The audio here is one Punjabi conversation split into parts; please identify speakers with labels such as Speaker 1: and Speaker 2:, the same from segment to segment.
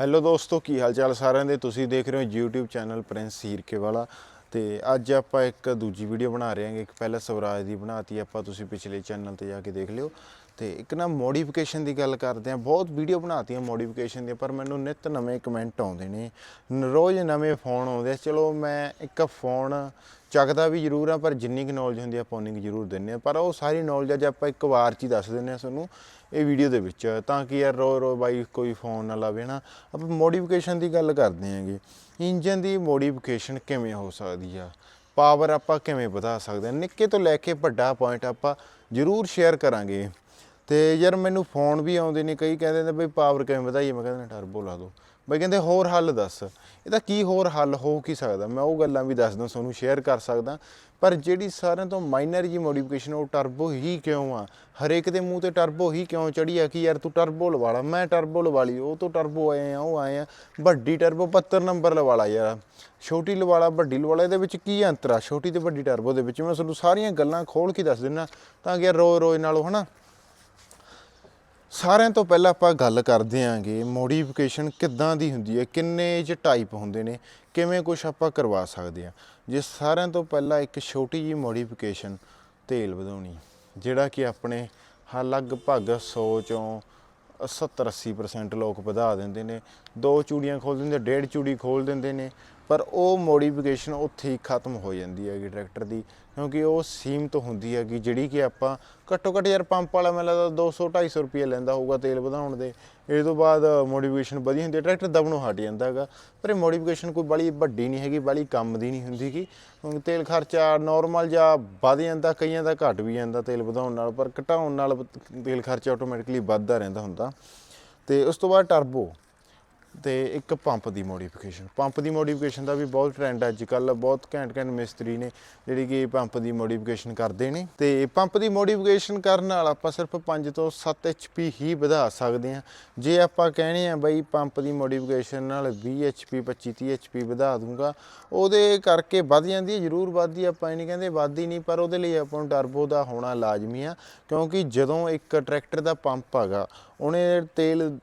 Speaker 1: ਹੈਲੋ ਦੋਸਤੋ, ਕੀ ਹਾਲ ਚਾਲ ਸਾਰਿਆਂ ਦੇ? ਤੁਸੀਂ ਦੇਖ ਰਹੇ ਹੋ YouTube ਚੈਨਲ ਪ੍ਰਿੰਸ ਹੀਰਕੇ ਵਾਲਾ। ਤੇ ਅੱਜ ਆਪਾਂ ਇੱਕ ਦੂਜੀ ਵੀਡੀਓ ਬਣਾ ਰਹੇ ਹਾਂ ਇੱਕ ਪਹਿਲਾਂ ਸਵਰਾਜ ਦੀ ਬਣਾਤੀ ਆਪਾਂ, ਤੁਸੀਂ ਪਿਛਲੇ ਚੈਨਲ ਤੇ ਜਾ ਕੇ ਦੇਖ ਲਿਓ। ਤੇ ਇੱਕ ਨਾ ਮੋਡੀਫਿਕੇਸ਼ਨ ਦੀ ਗੱਲ ਕਰਦੇ ਆ ਬਹੁਤ ਵੀਡੀਓ ਬਣਾਤੀਆਂ ਮੋਡੀਫਿਕੇਸ਼ਨ ਦੀਆਂ, ਪਰ ਮੈਨੂੰ ਨਿਤ ਨਵੇਂ ਕਮੈਂਟ ਆਉਂਦੇ ਨੇ। ਰੋਜ਼ ਨਵੇਂ ਫੋਨ ਆਉਂਦੇ ਆ। ਚਲੋ ਮੈਂ ਇੱਕ ਫੋਨ ਚੱਕਦਾ ਵੀ ਜ਼ਰੂਰ ਆ ਪਰ ਜਿੰਨੀ ਕੁ ਨੌਲੇਜ ਹੁੰਦੀ ਆ ਆਪਾਂ ਉਨੀ ਕੁ ਜ਼ਰੂਰ ਦਿੰਨੇ ਆ ਪਰ ਉਹ ਸਾਰੀ ਨੌਲੇਜ ਅੱਜ ਆਪਾਂ ਇੱਕ ਵਾਰ ਚ ਹੀ ਦੱਸ ਦਿੰਨੇ ਆ ਤੁਹਾਨੂੰ ਇਹ ਵੀਡੀਓ ਦੇ ਵਿੱਚ। ਤਾਂ ਕਿ ਯਾਰ ਰੋ ਰੋ ਬਾਈ ਕੋਈ ਫੋਨ ਨਾ ਲਾਵੇ ਨਾ ਆਪਾਂ ਮੋਡੀਫਿਕੇਸ਼ਨ ਦੀ ਗੱਲ ਕਰਦੇ ਆਂਗੇ ਇੰਜਨ ਦੀ ਮੋਡੀਫਿਕੇਸ਼ਨ ਕਿਵੇਂ ਹੋ ਸਕਦੀ ਆ? ਪਾਵਰ ਆਪਾਂ ਕਿਵੇਂ ਵਧਾ ਸਕਦੇ ਹਾਂ? ਨਿੱਕੇ ਤੋਂ ਲੈ ਕੇ ਵੱਡਾ ਪੁਆਇੰਟ ਆਪਾਂ ਜ਼ਰੂਰ ਸ਼ੇਅਰ ਕਰਾਂਗੇ। ਤੇ ਯਾਰ ਮੈਨੂੰ ਫੋਨ ਵੀ ਆਉਂਦੇ ਨੇ, ਕਈ ਕਹਿੰਦੇ ਨੇ ਬਈ ਪਾਵਰ ਕਿਵੇਂ ਵਧਾਈਏ? ਮੈਂ ਕਹਿੰਦਾ ਟਰਬੋ ਲਾ ਦਿਓ ਬਈ ਕਹਿੰਦੇ, ਹੋਰ ਹੱਲ ਦੱਸ। ਇਹਦਾ ਕੀ ਹੋਰ ਹੱਲ ਹੋ ਕੀ ਸਕਦਾ? ਮੈਂ ਉਹ ਗੱਲਾਂ ਵੀ ਦੱਸਦਾ, ਤੁਹਾਨੂੰ ਸ਼ੇਅਰ ਕਰ ਸਕਦਾ। ਪਰ ਜਿਹੜੀ ਸਾਰਿਆਂ ਤੋਂ ਮਾਈਨਰ ਜੀ ਮੋਡੀਫਿਕੇਸ਼ਨ ਉਹ ਟਰਬੋ ਹੀ ਕਿਉਂ ਆ? ਹਰੇਕ ਦੇ ਮੂੰਹ ਤੇ ਟਰਬੋ ਹੀ ਕਿਉਂ ਚੜੀ ਆ? ਕਿ ਯਾਰ ਤੂੰ ਟਰਬੋ ਲਵਾ ਲਾ। ਮੈਂ ਟਰਬੋ ਲਵਾ ਲਈ, ਉਹ ਤੋਂ ਟਰਬੋ ਆਏ ਆ, ਉਹ ਆਏ ਆ। ਵੱਡੀ ਟਰਬੋ 72 ਨੰਬਰ ਲਵਾ ਲਾ ਯਾਰ। ਛੋਟੀ ਲਵਾ ਲਾ, ਵੱਡੀ ਲਵਾ ਲਾ, ਇਹਦੇ ਵਿੱਚ ਕੀ ਅੰਤਰ ਆ? ਛੋਟੀ ਤੇ ਵੱਡੀ ਟਰਬੋ ਦੇ ਵਿੱਚ। ਮੈਂ ਤੁਹਾਨੂੰ ਸਾਰੀਆਂ ਗੱਲਾਂ ਖੋਲ ਕੇ ਦੱਸ ਦਿੰਦਾ ਤਾਂ ਕਿ ਯਾਰ ਰੋਜ਼ ਰੋਜ਼ ਨਾਲੋਂ, ਹਨਾ? ਸਾਰਿਆਂ ਤੋਂ ਪਹਿਲਾਂ ਆਪਾਂ ਗੱਲ ਕਰਦੇ ਆਂਗੇ ਮੋਡੀਫਿਕੇਸ਼ਨ ਕਿੱਦਾਂ ਦੀ ਹੁੰਦੀ ਹੈ, ਕਿੰਨੇ ਚ ਟਾਈਪ ਹੁੰਦੇ ਨੇ, ਕਿਵੇਂ ਕੁਝ ਆਪਾਂ ਕਰਵਾ ਸਕਦੇ ਆ ਜੇ ਸਾਰਿਆਂ ਤੋਂ ਪਹਿਲਾਂ ਇੱਕ ਛੋਟੀ ਜੀ ਮੋਡੀਫਿਕੇਸ਼ਨ ਤੇਲ ਵਧਾਉਣੀ, ਜਿਹੜਾ ਕਿ ਆਪਣੇ ਹਾ ਲਗਭਗ 100 ਚੋਂ 70 80% ਲੋਕ ਵਧਾ ਦਿੰਦੇ ਨੇ, ਦੋ ਚੂੜੀਆਂ ਖੋਲ ਦਿੰਦੇ, ਡੇਢ ਚੂੜੀ ਖੋਲ ਦਿੰਦੇ ਨੇ ਪਰ ਉਹ ਮੋਡੀਫਿਕੇਸ਼ਨ ਉੱਥੇ ਹੀ ਖਤਮ ਹੋ ਜਾਂਦੀ ਹੈਗੀ ਟਰੈਕਟਰ ਦੀ, ਕਿਉਂਕਿ ਉਹ ਸੀਮਤ ਹੁੰਦੀ ਹੈਗੀ, ਜਿਹੜੀ ਕਿ ਆਪਾਂ ਘੱਟੋ ਘੱਟ ਯਾਰ ਪੰਪ ਵਾਲਾ ਮੈਨੂੰ ਲੱਗਦਾ 200 250 ਰੁਪਏ ਲੈਂਦਾ ਹੋਊਗਾ ਤੇਲ ਵਧਾਉਣ ਦੇ। ਇਹ ਤੋਂ ਬਾਅਦ ਮੋਡੀਫਿਕੇਸ਼ਨ ਵਧੀ ਹੁੰਦੀ ਹੈ, ਟਰੈਕਟਰ ਦਬਣੋਂ ਹਟ ਜਾਂਦਾ ਹੈਗਾ। ਪਰ ਇਹ ਮੋਡੀਫਿਕੇਸ਼ਨ ਕੋਈ ਬੜੀ ਵੱਡੀ ਨਹੀਂ ਹੈਗੀ ਬੜੀ ਕੰਮ ਦੀ ਨਹੀਂ ਹੁੰਦੀ ਗੀ। ਤੇਲ ਖਰਚਾ ਨਾਰਮਲ ਜਾਂ ਵਧ ਜਾਂਦਾ, ਕਈਆਂ ਦਾ ਘਟ ਵੀ ਜਾਂਦਾ ਤੇਲ ਵਧਾਉਣ ਨਾਲ, ਪਰ ਘਟਾਉਣ ਨਾਲ ਤੇਲ ਖਰਚਾ ਆਟੋਮੈਟਿਕਲੀ ਵੱਧਦਾ ਰਹਿੰਦਾ ਹੁੰਦਾ। ਤੇ ਉਸ ਤੋਂ ਬਾਅਦ ਟਰਬੋ ਤੇ ਇੱਕ ਪੰਪ ਦੀ ਮੋਡੀਫਿਕੇਸ਼ਨ ਪੰਪ ਦੀ ਮੋਡੀਫਿਕੇਸ਼ਨ ਦਾ ਵੀ ਬਹੁਤ ਟ੍ਰੈਂਡ ਅੱਜ ਕੱਲ ਬਹੁਤ ਘੈਂਟ ਘੈਂਟ ਮਿਸਤਰੀ ਨੇ ਜਿਹੜੀ ਕਿ ਪੰਪ ਦੀ ਮੋਡੀਫਿਕੇਸ਼ਨ ਕਰਦੇ ਨੇ। ਤੇ ਪੰਪ ਦੀ ਮੋਡੀਫਿਕੇਸ਼ਨ ਕਰਨ ਨਾਲ ਆਪਾਂ ਸਿਰਫ 5 ਤੋਂ 7 HP ਹੀ ਵਧਾ ਸਕਦੇ ਹਾਂ। ਜੇ ਆਪਾਂ ਕਹਿਣੇ ਆ ਬਈ ਪੰਪ ਦੀ ਮੋਡੀਫਿਕੇਸ਼ਨ ਨਾਲ 20 HP 25 30 HP ਵਧਾ ਦੂੰਗਾ, ਉਹਦੇ ਕਰਕੇ ਵੱਧ ਜਾਂਦੀ ਹੈ, ਜ਼ਰੂਰ ਵੱਧਦੀ ਆਪਾਂ ਇਹ ਨਹੀਂ ਕਹਿੰਦੇ ਵੱਧਦੀ ਨਹੀਂ, ਪਰ ਉਹਦੇ ਲਈ ਆਪਾਂ ਨੂੰ ਟਰਬੋ ਦਾ ਹੋਣਾ ਲਾਜ਼ਮੀ ਆ, ਕਿਉਂਕਿ ਜਦੋਂ ਇੱਕ ਟਰੈਕਟਰ ਦਾ ਪੰਪ ਹੈਗਾ ਉਹਨੇ ਤੇਲ,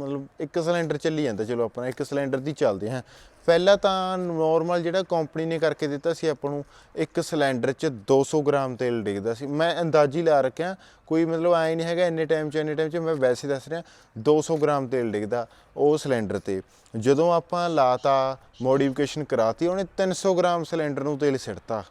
Speaker 1: ਮਤਲਬ ਇੱਕ ਸਿਲੰਡਰ ਚੱਲੀ ਜਾਂਦਾ, ਚਲੋ ਆਪਣਾ ਇੱਕ ਸਿਲੰਡਰ ਦੀ ਚੱਲਦੇ ਹਾਂ। ਪਹਿਲਾਂ ਤਾਂ ਨਾਰਮਲ ਜਿਹੜਾ ਕੰਪਨੀ ਨੇ ਕਰਕੇ ਦਿੱਤਾ ਸੀ ਆਪਾਂ ਨੂੰ, ਇੱਕ ਸਿਲੰਡਰ 'ਚ 200 ਗ੍ਰਾਮ ਤੇਲ ਡਿੱਗਦਾ ਸੀ। ਮੈਂ ਅੰਦਾਜ਼ੀ ਲਾ ਰੱਖਿਆ, ਕੋਈ ਮਤਲਬ ਐ ਨਹੀਂ ਹੈਗਾ ਇੰਨੇ ਟਾਈਮ 'ਚ, ਇੰਨੇ ਟਾਈਮ 'ਚ, ਮੈਂ ਵੈਸੇ ਦੱਸ ਰਿਹਾ 200 ਗ੍ਰਾਮ ਤੇਲ ਡਿੱਗਦਾ ਉਹ ਸਿਲੰਡਰ ਤੇ। ਜਦੋਂ ਆਪਾਂ ਲਾਤਾ ਮੋਡੀਫਿਕੇਸ਼ਨ ਕਰਾਤੀ, ਉਹਨੇ 300 ਗ੍ਰਾਮ ਸਿਲੰਡਰ ਨੂੰ ਤੇਲ ਸਿੱਟਤਾ।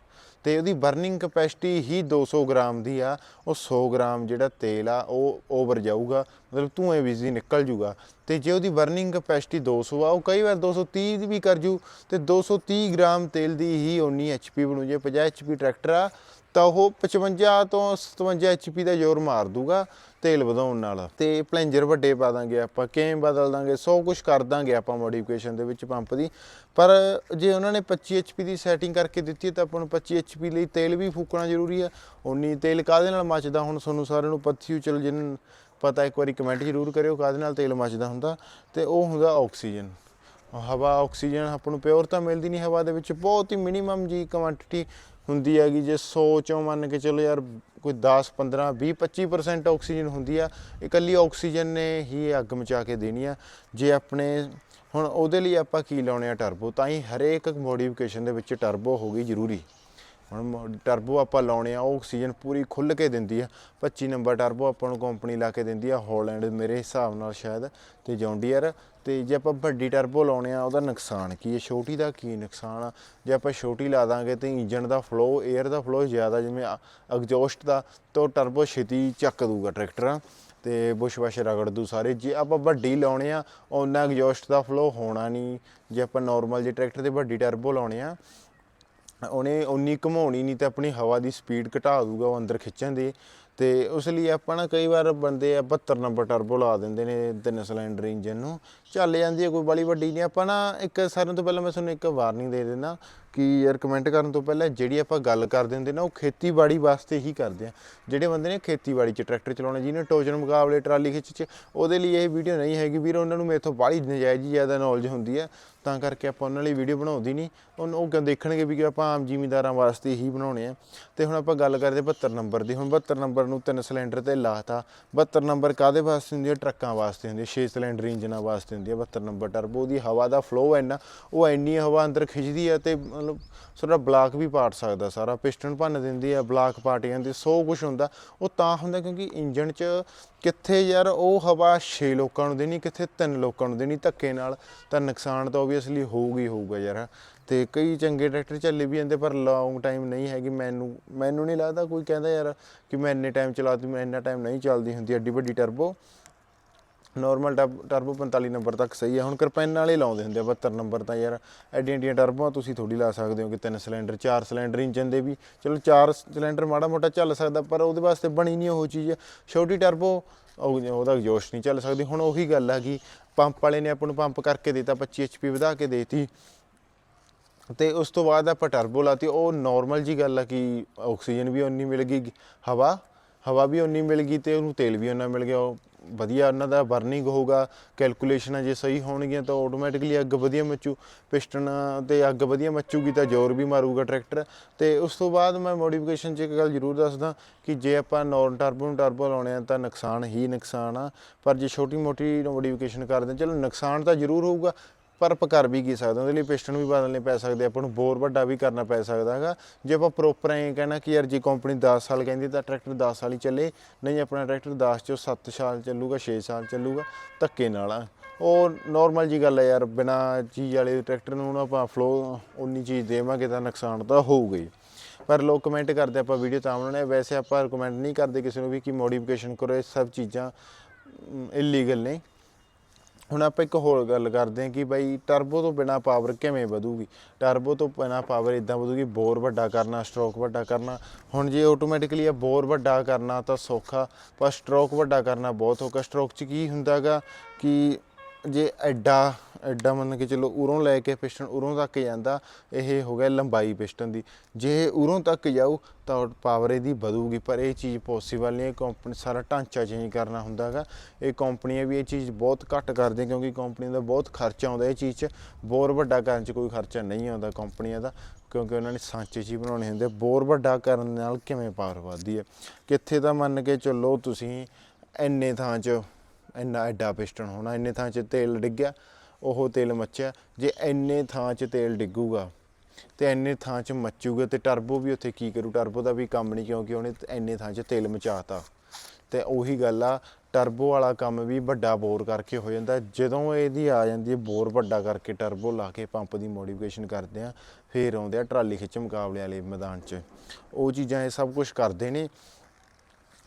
Speaker 1: ਤੇ ਉਹਦੀ ਬਰਨਿੰਗ ਕਪੈਸਿਟੀ ਹੀ 200 ਗ੍ਰਾਮ ਦੀ ਆ, ਉਹ 100 ਗ੍ਰਾਮ ਜਿਹੜਾ ਤੇਲ ਆ, ਉਹ ਓਵਰ ਜਾਊਗਾ, ਮਤਲਬ ਧੂਏ ਵਿੱਚ ਦੀ ਨਿਕਲ ਜੂਗਾ। ਤੇ ਜੇ ਉਹਦੀ ਬਰਨਿੰਗ ਕਪੈਸਿਟੀ 200 ਆ, ਉਹ ਕਈ ਵਾਰ 230 ਦੀ ਵੀ ਕਰ ਜੂ, ਤੇ 230 ਗ੍ਰਾਮ ਤੇਲ ਦੀ ਹੀ ਓਨੀ ਐਚਪੀ ਬਣੂ, ਜੇ 50 ਐਚਪੀ ਟਰੈਕਟਰ ਆ ਤਾਂ ਉਹ 55 ਤੋਂ 57 ਐਚਪੀ ਦਾ ਜ਼ੋਰ ਮਾਰ ਦੂਗਾ, ਤੇਲ ਵਧਾਉਣ ਨਾਲ। ਤੇ ਪਲੈਂਜਰ ਵੱਡੇ ਪਾ ਦਾਂਗੇ ਆਪਾਂ, ਕਿਵੇਂ ਬਦਲ ਦਾਂਗੇ, ਸੌ ਕੁਝ ਕਰ ਦਾਂਗੇ ਆਪਾਂ ਮੋਡੀਫਿਕੇਸ਼ਨ ਦੇ ਵਿੱਚ ਪੰਪ ਦੀ। ਪਰ ਜੇ ਉਹਨਾਂ ਨੇ 25 ਐਚਪੀ ਦੀ ਸੈਟਿੰਗ ਕਰਕੇ ਦਿੱਤੀ ਹੈ ਤਾਂ ਆਪਾਂ ਨੂੰ 25 ਐਚਪੀ ਲਈ ਤੇਲ ਵੀ ਫੂਕਣਾ ਜ਼ਰੂਰੀ ਆ ਉਨੀ ਤੇਲ ਕਾਹਦੇ ਨਾਲ ਮੱਚਦਾ? ਹੁਣ ਤੁਹਾਨੂੰ ਸਾਰਿਆਂ ਨੂੰ ਪੱਥੀ ਉਚਲ ਜਿੰਨ ਪਤਾ ਇੱਕ ਵਾਰੀ ਕਮੈਂਟ ਜ਼ਰੂਰ ਕਰਿਓ ਕਾਹਦੇ ਨਾਲ ਤੇਲ ਮੱਚਦਾ ਹੁੰਦਾ। ਤੇ ਉਹ ਹੁੰਦਾ ਆਕਸੀਜਨ। ਹਵਾ ਆਕਸੀਜਨ ਆਪਾਂ ਨੂੰ ਪਿਓਰ ਤਾਂ ਮਿਲਦੀ ਨਹੀਂ ਹਵਾ ਦੇ ਵਿੱਚ, ਬਹੁਤ ਹੀ ਮਿਨੀਮਮ ਜੀ ਕੁਆਂਟੀਟੀ ਹੁੰਦੀ ਹੈਗੀ ਜੇ 100 ਚੋਂ ਮੰਨ ਕੇ ਚਲੋ ਯਾਰ ਕੋਈ 10 15 20 25% ਆਕਸੀਜਨ ਹੁੰਦੀ ਆ, ਇਕੱਲੀ ਆਕਸੀਜਨ ਨੇ ਹੀ ਅੱਗ ਮਚਾ ਕੇ ਦੇਣੀ ਆ। ਜੇ ਆਪਣੇ ਹੁਣ ਉਹਦੇ ਲਈ ਆਪਾਂ ਕੀ ਲਾਉਣੇ ਆ ਟਰਬੋ ਤਾਂ ਹੀ ਹਰੇਕ ਮੋਡੀਫਿਕੇਸ਼ਨ ਦੇ ਵਿੱਚ ਟਰਬੋ ਹੋ ਗਈ ਜ਼ਰੂਰੀ। ਹੁਣ ਟਰਬੋ ਆਪਾਂ ਲਾਉਣੇ ਆ, ਉਹ ਆਕਸੀਜਨ ਪੂਰੀ ਖੁੱਲ ਕੇ ਦਿੰਦੀ ਆ। 25 ਨੰਬਰ ਟਰਬੋ ਆਪਾਂ ਨੂੰ ਕੰਪਨੀ ਲਾ ਕੇ ਦਿੰਦੀ ਆ ਹਾਲੈਂਡ ਮੇਰੇ ਹਿਸਾਬ ਨਾਲ ਸ਼ਾਇਦ ਤੇ ਜੌਂਡੀਅਰ ਤੇ ਜੇ ਆਪਾਂ ਵੱਡੀ ਟਰਬੋ ਲਾਉਣੇ ਆ, ਉਹਦਾ ਨੁਕਸਾਨ ਕੀ ਹੈ ਛੋਟੀ ਦਾ ਕੀ ਨੁਕਸਾਨ ਆ? ਜੇ ਆਪਾਂ ਛੋਟੀ ਲਾ ਦਾਂਗੇ ਤੇ ਇੰਜਨ ਦਾ ਫਲੋ 에ਅਰ ਦਾ ਫਲੋ ਜ਼ਿਆਦਾ, ਜਿਵੇਂ ਐਗਜ਼ੌਸਟ ਦਾ, ਤਾਂ ਟਰਬੋ ਛੇਤੀ ਚੱਕ ਦੂਗਾ ਟਰੈਕਟਰਾਂ। ਤੇ ਬੁਸ਼ ਬਸ਼ ਰਗੜ ਦੂ ਸਾਰੇ। ਜੇ ਆਪਾਂ ਵੱਡੀ ਲਾਉਣੇ ਆ ਉਹਨਾਂ ਐਗਜ਼ੌਸਟ ਦਾ ਫਲੋ ਹੋਣਾ ਨਹੀਂ। ਜੇ ਆਪਾਂ ਨਾਰਮਲ ਜੇ ਟਰੈਕਟਰ ਤੇ ਵੱਡੀ ਟਰਬੋ ਲਾਉਣੇ ਆ ਉਹਨੇ ਉਨੀ ਘਮਾਉਣੀ ਨਹੀਂ ਤੇ ਆਪਣੀ ਹਵਾ ਦੀ ਸਪੀਡ ਘਟਾ ਦੂਗਾ ਉਹ ਅੰਦਰ ਖਿੱਚਣ ਦੀ। ਤੇ ਉਸ ਲਈ ਆਪਾਂ ਨਾ ਕਈ ਵਾਰ ਬੰਦੇ ਆ 72 ਨੰਬਰ ਟਰਬੋ ਲਾ ਦਿੰਦੇ ਨੇ ਤਿੰਨ ਸਿਲੰਡਰ ਇੰਜਨ ਨੂੰ। ਚੱਲ ਜਾਂਦੀ ਹੈ, ਕੋਈ ਬੜੀ ਵੱਡੀ ਨਹੀਂ। ਆਪਾਂ ਨਾ ਇੱਕ ਸਾਰਿਆਂ ਤੋਂ ਪਹਿਲਾਂ ਮੈਂ ਤੁਹਾਨੂੰ ਇੱਕ ਵਾਰਨਿੰਗ ਦੇ ਦਿੰਦਾ। ਕਿ ਯਾਰ ਕਮੈਂਟ ਕਰਨ ਤੋਂ ਪਹਿਲਾਂ ਜਿਹੜੀ ਆਪਾਂ ਗੱਲ ਕਰਦੇ ਹੁੰਦੇ ਨਾ, ਉਹ ਖੇਤੀਬਾੜੀ ਵਾਸਤੇ ਹੀ ਕਰਦੇ ਆ ਜਿਹੜੇ ਬੰਦੇ ਨੇ ਖੇਤੀਬਾੜੀ 'ਚ ਟਰੈਕਟਰ ਚਲਾਉਣਾ, ਜਿਹਨੇ ਟੋਜਨ ਮੁਕਾਬਲੇ ਟਰਾਲੀ ਖਿੱਚ 'ਚ, ਉਹਦੇ ਲਈ ਇਹ ਵੀਡੀਓ ਨਹੀਂ ਹੈਗੀ। ਵੀਰ, ਉਹਨਾਂ ਨੂੰ ਮੇਥੋਂ ਬਾਹਲੀ ਨਜਾਇਜ਼ ਜ਼ਿਆਦਾ ਨੌਲੇਜ ਹੁੰਦੀ ਹੈ। ਤਾਂ ਕਰਕੇ ਆਪਾਂ ਉਹਨਾਂ ਲਈ ਵੀਡੀਓ ਬਣਾਉਂਦੀ ਨਹੀਂ। ਉਹਨ ਉਹ ਦੇਖਣਗੇ ਵੀ ਕਿ ਆਪਾਂ ਆਮ ਜ਼ਿਮੀਂਦਾਰਾਂ ਵਾਸਤੇ ਹੀ ਬਣਾਉਣੇ ਆ। ਤੇ ਹੁਣ ਆਪਾਂ ਗੱਲ ਕਰਦੇ 72 ਨੰਬਰ ਦੀ। ਹੁਣ 72 ਨੰਬਰ ਨੂੰ ਤਿੰਨ ਸਿਲੰਡਰ ਤੇ ਲਾਤਾ। 72 ਨੰਬਰ ਕਾਦੇ ਵਾਸਤੇ ਹੁੰਦੀ ਹੈ? ਟਰੱਕਾਂ ਵਾਸਤੇ ਹੁੰਦੀ ਹੈ। 6 ਸਿਲੰਡਰ ਇੰਜਨਾਂ ਵਾਸਤੇ ਹੁੰਦੀ ਹੈ 72 ਨੰਬਰ। ਟਰਬੋ ਦੀ ਹਵਾ ਦਾ ਫਲੋ ਇੰਨਾ, ਉਹ ਇੰਨੀ ਹਵਾ ਅੰਦਰ ਖਿੱਚਦੀ ਹੈ ਤੇ ਮਤਲਬ ਸਾਡਾ ਬਲਾਕ ਵੀ ਪਾਟ ਸਕਦਾ ਸਾਰਾ, ਪਿਸਟਨ ਭੰਨ ਦਿੰਦੀ ਹੈ ਬਲਾਕ ਪਾਟ ਜਾਂਦੀ ਸੋ ਕੁਝ ਹੁੰਦਾ। ਉਹ ਤਾਂ ਹੁੰਦਾ ਕਿਉਂਕਿ ਇੰਜਨ 'ਚ ਕਿੱਥੇ ਯਾਰ ਉਹ ਹਵਾ 6 ਲੋਕਾਂ ਨੂੰ ਦੇਣੀ, ਕਿੱਥੇ 3 ਲੋਕਾਂ ਨੂੰ ਦੇਣੀ ਧੱਕੇ ਨਾਲ, ਤਾਂ ਨੁਕਸਾਨ ਤਾਂ ਓਬਵੀਅਸਲੀ ਹੋਊਗਾ ਹੀ ਹੋਊਗਾ ਯਾਰ। ਤੇ ਕਈ ਚੰਗੇ ਟਰੈਕਟਰ ਚੱਲੇ ਵੀ ਜਾਂਦੇ, ਪਰ ਲੌਂਗ ਟਾਈਮ ਨਹੀਂ ਹੈਗੀ। ਮੈਨੂੰ ਮੈਨੂੰ ਨਹੀਂ ਲੱਗਦਾ ਕੋਈ ਕਹਿੰਦਾ ਯਾਰ ਕਿ ਮੈਂ ਇੰਨੇ ਟਾਈਮ ਚਲਾਤੀ ਮੈਂ ਇੰਨਾ ਟਾਈਮ ਨਹੀਂ ਚੱਲਦੀ ਹੁੰਦੀ, ਐਡੀ ਵੱਡੀ ਟਰਬੋ ਨਾਰਮਲ ਟਰਬੋ 45 ਨੰਬਰ ਤੱਕ ਸਹੀ ਹੈ। ਹੁਣ ਕਰਪੈਨ ਵਾਲੇ ਲਾਉਂਦੇ ਹੁੰਦੇ ਆ 72 ਨੰਬਰ ਤਾਂ ਯਾਰ, ਐਡੀਆਂ ਐਡੀਆਂ ਟਰਬੋਆਂ ਤੁਸੀਂ ਥੋੜੀ ਲਾ ਸਕਦੇ ਹੋ ਕਿ ਤਿੰਨ ਸਿਲੰਡਰ ਚਾਰ ਸਿਲੰਡਰ ਇੰਜਨ ਦੇ ਵੀ। ਚਲੋ ਚਾਰ ਸਿਲੰਡਰ ਮਾੜਾ ਮੋਟਾ ਚੱਲ ਸਕਦਾ, ਪਰ ਉਹਦੇ ਵਾਸਤੇ ਬਣੀ ਨਹੀਂ ਉਹ ਚੀਜ਼। ਛੋਟੀ ਟਰਬੋ ਉਹ ਉਹਦਾ ਜੋਸ਼ ਨਹੀਂ ਚੱਲ ਸਕਦੀ। ਹੁਣ ਉਹੀ ਗੱਲ ਆ ਕਿ ਪੰਪ ਵਾਲੇ ਨੇ ਆਪਾਂ ਨੂੰ ਪੰਪ ਕਰਕੇ ਦਿੱਤਾ 25 ਐਚਪੀ ਵਧਾ ਕੇ ਦੇਤੀ। ਤੇ ਉਸ ਤੋਂ ਬਾਅਦ ਆਪਾਂ ਟਰਬੋ ਲਾਤੀ। ਉਹ ਨਾਰਮਲ ਜੀ ਗੱਲ ਆ ਕਿ ਆਕਸੀਜਨ ਵੀ ਉਨੀ ਮਿਲ ਗਈ, ਹਵਾ ਹਵਾ ਵੀ ਉਨੀ ਮਿਲ ਗਈ ਤੇ ਉਹਨੂੰ ਤੇਲ ਵੀ ਉਨਾ ਮਿਲ ਗਿਆ। ਉਹ ਵਧੀਆ ਉਹਨਾਂ ਦਾ ਬਰਨਿੰਗ ਹੋਊਗਾ ਕੈਲਕੂਲੇਸ਼ਨਾਂ ਜੇ ਸਹੀ ਹੋਣਗੀਆਂ ਤਾਂ ਆਟੋਮੈਟਿਕਲੀ ਅੱਗ ਵਧੀਆ ਮੱਚੂ ਪਿਸਟਨ ਤੇ ਅੱਗ ਵਧੀਆ ਮੱਚੂਗੀ ਤਾਂ ਜ਼ੋਰ ਵੀ ਮਾਰੂਗਾ ਟਰੈਕਟਰ ਤੇ ਉਸ ਤੋਂ ਬਾਅਦ ਮੈਂ ਮੋਡੀਫਿਕੇਸ਼ਨ 'ਚ ਇੱਕ ਗੱਲ ਜ਼ਰੂਰ ਦੱਸਦਾ ਕਿ ਜੇ ਆਪਾਂ ਨੌਨ ਟਰਬੋ ਨੂੰ ਟਰਬੋ ਲਾਉਣੇ ਆ ਤਾਂ ਨੁਕਸਾਨ ਹੀ ਨੁਕਸਾਨ ਆ ਪਰ ਜੇ ਛੋਟੀ ਮੋਟੀ ਮੋਡੀਫਿਕੇਸ਼ਨ ਕਰਦੇ ਹਾਂ, ਚਲੋ ਨੁਕਸਾਨ ਤਾਂ ਜ਼ਰੂਰ ਹੋਊਗਾ ਪਰ ਆਪਾਂ ਕਰ ਵੀ ਕੀ ਸਕਦੇ ਹਾਂ? ਉਹਦੇ ਲਈ ਪਿਸਟਨ ਵੀ ਬਦਲਨੇ ਪੈ ਸਕਦੇ ਆਪਾਂ ਨੂੰ ਬੋਰ ਵੱਡਾ ਵੀ ਕਰਨਾ ਪੈ ਸਕਦਾ ਹੈਗਾ। ਜੇ ਆਪਾਂ ਪ੍ਰੋਪਰ ਐਂ ਕਹਿਣਾ ਕਿ ਯਾਰ ਜੇ ਕੰਪਨੀ 10 ਸਾਲ ਕਹਿੰਦੀ ਤਾਂ ਟਰੈਕਟਰ 10 ਸਾਲ ਹੀ ਚੱਲੇ। ਨਹੀਂ, ਆਪਣਾ ਟਰੈਕਟਰ 10 ਚੋਂ 7 ਸਾਲ ਚੱਲੂਗਾ 6 ਸਾਲ ਚੱਲੂਗਾ। ਧੱਕੇ ਨਾਲ ਆ। ਉਹ ਨਾਰਮਲ ਜੀ ਗੱਲ ਹੈ ਯਾਰ, ਬਿਨਾ ਚੀਜ਼ ਵਾਲੇ ਟਰੈਕਟਰ ਨੂੰ ਨਾ ਆਪਾਂ ਫਲੋ ਉਨੀ ਚੀਜ਼ ਦੇਵਾਂਗੇ ਤਾਂ ਨੁਕਸਾਨ ਤਾਂ ਹੋਊਗਾ ਹੀ। ਪਰ ਲੋਕ ਕਮੈਂਟ ਕਰਦੇ ਆਪਾਂ ਵੀਡੀਓ ਤਾਂ ਬਣਾਉਣੇ ਵੈਸੇ ਆਪਾਂ ਰეკਮੈਂਡ ਨਹੀਂ ਕਰਦੇ ਕਿਸੇ ਨੂੰ ਵੀ ਕਿ ਮੋਡੀਫਿਕੇਸ਼ਨ ਕਰੋ। ਇਹ ਸਭ ਚੀਜ਼ਾਂ ਇਲੀਗਲ ਨੇ। ਹੁਣ ਆਪਾਂ ਇੱਕ ਹੋਰ ਗੱਲ ਕਰਦੇ ਹਾਂ ਕਿ ਬਾਈ ਟਰਬੋ ਤੋਂ ਬਿਨਾ ਪਾਵਰ ਕਿਵੇਂ ਵਧੂਗੀ? ਟਰਬੋ ਤੋਂ ਬਿਨਾ ਪਾਵਰ ਇਦਾਂ ਵਧੂਗੀ ਬੋਰ ਵੱਡਾ ਕਰਨਾ ਸਟ੍ਰੋਕ ਵੱਡਾ ਕਰਨਾ। ਹੁਣ ਜੇ ਆਟੋਮੈਟਿਕਲੀ ਆ ਬੋਰ ਵੱਡਾ ਕਰਨਾ ਤਾਂ ਸੌਖਾ, ਪਰ ਸਟ੍ਰੋਕ ਵੱਡਾ ਕਰਨਾ ਬਹੁਤ ਔਖਾ। ਸਟ੍ਰੋਕ 'ਚ ਕੀ ਹੁੰਦਾਗਾ ਕਿ ਜੇ ਐਡਾ ਐਡਾ ਮੰਨ ਕੇ ਚਲੋ ਉਰੋਂ ਲੈ ਕੇ ਪਿਸਟਨ ਉਰੋਂ ਤੱਕ ਜਾਂਦਾ, ਇਹ ਹੋ ਗਿਆ ਲੰਬਾਈ ਪਿਸਟਨ ਦੀ। ਜੇ ਉਰੋਂ ਤੱਕ ਜਾਊ, ਤਾਂ ਪਾਵਰ ਇਹਦੀ ਵਧੂਗੀ, ਪਰ ਇਹ ਚੀਜ਼ ਪੋਸੀਬਲ ਨਹੀਂ ਹੈ ਕੰਪਨੀ ਸਾਰਾ ਢਾਂਚਾ ਚੇਂਜ ਕਰਨਾ ਹੁੰਦਾ ਹੈਗਾ। ਇਹ ਕੰਪਨੀਆਂ ਵੀ ਇਹ ਚੀਜ਼ ਬਹੁਤ ਘੱਟ ਕਰਦੀਆਂ ਕਿਉਂਕਿ ਕੰਪਨੀ ਦਾ ਬਹੁਤ ਖਰਚਾ ਆਉਂਦਾ ਇਹ ਚੀਜ਼ 'ਚ। ਬੋਰ ਵੱਡਾ ਕਰਨ 'ਚ ਕੋਈ ਖਰਚਾ ਨਹੀਂ ਆਉਂਦਾ ਕੰਪਨੀਆਂ ਦਾ, ਕਿਉਂਕਿ ਉਹਨਾਂ ਨੇ ਸਾਂਚੇ 'ਚ ਹੀ ਬਣਾਉਣੇ ਹੁੰਦੇ ਬੋਰ ਵੱਡਾ ਕਰਨ ਨਾਲ ਕਿਵੇਂ ਪਾਵਰ ਵੱਧਦੀ ਹੈ? ਕਿੱਥੇ ਤਾਂ ਮੰਨ ਕੇ ਚੱਲੋ ਤੁਸੀਂ ਇੰਨੇ ਥਾਂ 'ਚ, ਇੰਨਾ ਐਡਾ ਪਿਸਟਨ ਹੋਣਾ, ਇੰਨੇ ਥਾਂ 'ਚ ਤੇਲ ਡਿੱਗਿਆ ਉਹ ਤੇਲ ਮੱਚਿਆ। ਜੇ ਇੰਨੇ ਥਾਂ 'ਚ ਤੇਲ ਡਿੱਗੂਗਾ ਤੇ ਇੰਨੇ ਥਾਂ 'ਚ ਮੱਚੂਗਾ ਤੇ ਟਰਬੋ ਵੀ ਉੱਥੇ ਕੀ ਕਰੂ? ਟਰਬੋ ਦਾ ਵੀ ਕੰਮ ਨਹੀਂ ਕਿਉਂਕਿ ਉਹਨੇ ਇੰਨੇ ਥਾਂ 'ਚ ਤੇਲ ਮਚਾਤਾ। ਤੇ ਉਹੀ ਗੱਲ ਆ, ਟਰਬੋ ਵਾਲਾ ਕੰਮ ਵੀ ਵੱਡਾ ਬੋਰ ਕਰਕੇ ਹੋ ਜਾਂਦਾ। ਜਦੋਂ ਇਹਦੀ ਆ ਜਾਂਦੀ ਹੈ ਬੋਰ ਵੱਡਾ ਕਰਕੇ ਟਰਬੋ ਲਾ ਕੇ ਪੰਪ ਦੀ ਮੋਡੀਫਿਕੇਸ਼ਨ ਕਰਦੇ ਆ, ਫੇਰ ਆਉਂਦੇ ਆ ਟਰਾਲੀ ਖਿੱਚ ਮੁਕਾਬਲੇ ਵਾਲੇ ਮੈਦਾਨ 'ਚ। ਉਹ ਚੀਜ਼ਾਂ ਇਹ ਸਭ ਕੁਝ ਕਰਦੇ ਨੇ।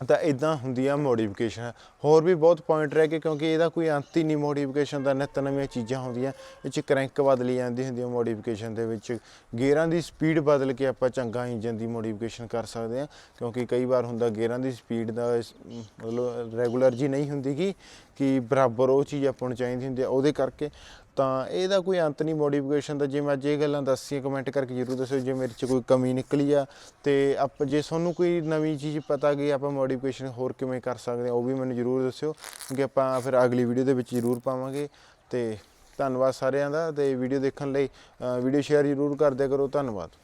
Speaker 1: ਤਾਂ ਇਦਾਂ ਹੁੰਦੀ ਆ ਮੋਡੀਫਿਕੇਸ਼ਨ ਹੋਰ ਵੀ ਬਹੁਤ ਪੁਆਇੰਟ ਰਹਿ ਗਏ ਕਿਉਂਕਿ ਇਹਦਾ ਕੋਈ ਅੰਤ ਹੀ ਨਹੀਂ ਮੋਡੀਫਿਕੇਸ਼ਨ ਦਾ। ਨਿੱਤ ਨਵੀਆਂ ਚੀਜ਼ਾਂ ਹੁੰਦੀਆਂ, ਇਹ 'ਚ ਕ੍ਰੈਂਕ ਬਦਲੀ ਜਾਂਦੀ ਹੁੰਦੀ ਹੈ ਮੋਡੀਫਿਕੇਸ਼ਨ ਦੇ ਵਿੱਚ। ਗੇਅਰਾਂ ਦੀ ਸਪੀਡ ਬਦਲ ਕੇ ਆਪਾਂ ਚੰਗਾ ਇੰਜਨ ਦੀ ਮੋਡੀਫਿਕੇਸ਼ਨ ਕਰ ਸਕਦੇ ਹਾਂ, ਕਿਉਂਕਿ ਕਈ ਵਾਰ ਹੁੰਦਾ ਗੇਅਰਾਂ ਦੀ ਸਪੀਡ ਦਾ ਮਤਲਬ ਰੈਗੂਲਰ ਜੀ ਨਹੀਂ ਹੁੰਦੀ ਗੀ, ਕਿ ਬਰਾਬਰ ਉਹ ਚੀਜ਼ ਆਪਾਂ ਨੂੰ ਚਾਹੀਦੀ ਹੁੰਦੀ ਹੈ ਉਹਦੇ ਕਰਕੇ ਤਾਂ ਇਹਦਾ ਕੋਈ ਅੰਤ ਨਹੀਂ ਮੋਡੀਫਿਕੇਸ਼ਨ ਦਾ। ਜੇ ਮੈਂ ਅੱਜ ਇਹ ਗੱਲਾਂ ਦੱਸੀਆਂ ਕਮੈਂਟ ਕਰਕੇ ਜਰੂਰ ਦੱਸਿਓ। ਜੇ ਮੇਰੇ 'ਚ ਕੋਈ ਕਮੀ ਨਿਕਲੀ ਆ, ਤੇ ਆਪ ਜੇ ਤੁਹਾਨੂੰ ਕੋਈ ਨਵੀਂ ਚੀਜ਼ ਪਤਾ ਗਈ ਆਪਾਂ ਮੋਡੀਫਿਕੇਸ਼ਨ ਹੋਰ ਕਿਵੇਂ ਕਰ ਸਕਦੇ ਹਾਂ ਉਹ ਵੀ ਮੈਨੂੰ ਜਰੂਰ ਦੱਸਿਓ। ਕਿ ਆਪਾਂ ਫਿਰ ਅਗਲੀ ਵੀਡੀਓ ਦੇ ਵਿੱਚ ਜਰੂਰ ਪਾਵਾਂਗੇ। ਤੇ ਧੰਨਵਾਦ ਸਾਰਿਆਂ ਦਾ। ਤੇ ਵੀਡੀਓ ਦੇਖਣ ਲਈ ਵੀਡੀਓ ਸ਼ੇਅਰ ਜਰੂਰ ਕਰ ਕਰੋ। ਧੰਨਵਾਦ।